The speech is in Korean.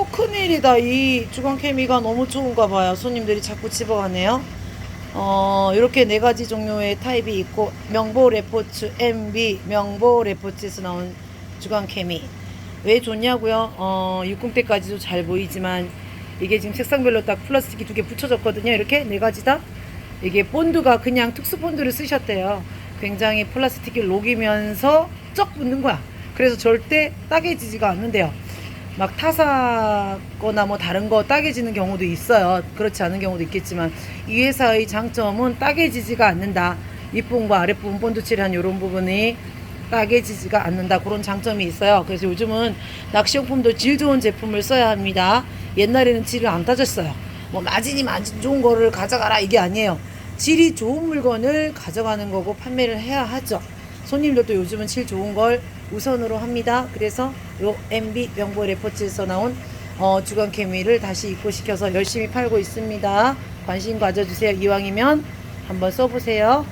어, 큰일이다. 이 주간 케미가 너무 좋은가 봐요. 손님들이 자꾸 집어가네요. 어, 이렇게 네 가지 종류의 타입이 있고 명보 레포츠 MB 명보 레포츠에서 나온 주간 케미 왜 좋냐고요? 어, 60대까지도 잘 보이지만 이게 지금 색상별로 딱 플라스틱이 두 개 붙여졌거든요. 이렇게 네 가지 다 이게 본드가 그냥 특수 본드를 쓰셨대요. 굉장히 플라스틱이 녹이면서 쩍 붙는 거야. 그래서 절대 따개지지가 않는데요. 막 타사거나 뭐 다른 거 따개지는 경우도 있어요. 그렇지 않은 경우도 있겠지만 이 회사의 장점은 따개지지가 않는다. 윗부분과 아랫부분 본드 칠한 이런 부분이 따개지지가 않는다. 그런 장점이 있어요. 그래서 요즘은 낚시용품도 질 좋은 제품을 써야 합니다. 옛날에는 질을 안 따졌어요. 뭐 마진이 마진 좋은 거를 가져가라 이게 아니에요. 질이 좋은 물건을 가져가는 거고 판매를 해야 하죠. 손님들도 요즘은 질 좋은 걸 우선으로 합니다. 그래서 요 MB 명보 레포츠에서 나온 어, 주간 케미를 다시 입고시켜서 열심히 팔고 있습니다. 관심 가져주세요. 이왕이면 한번 써보세요.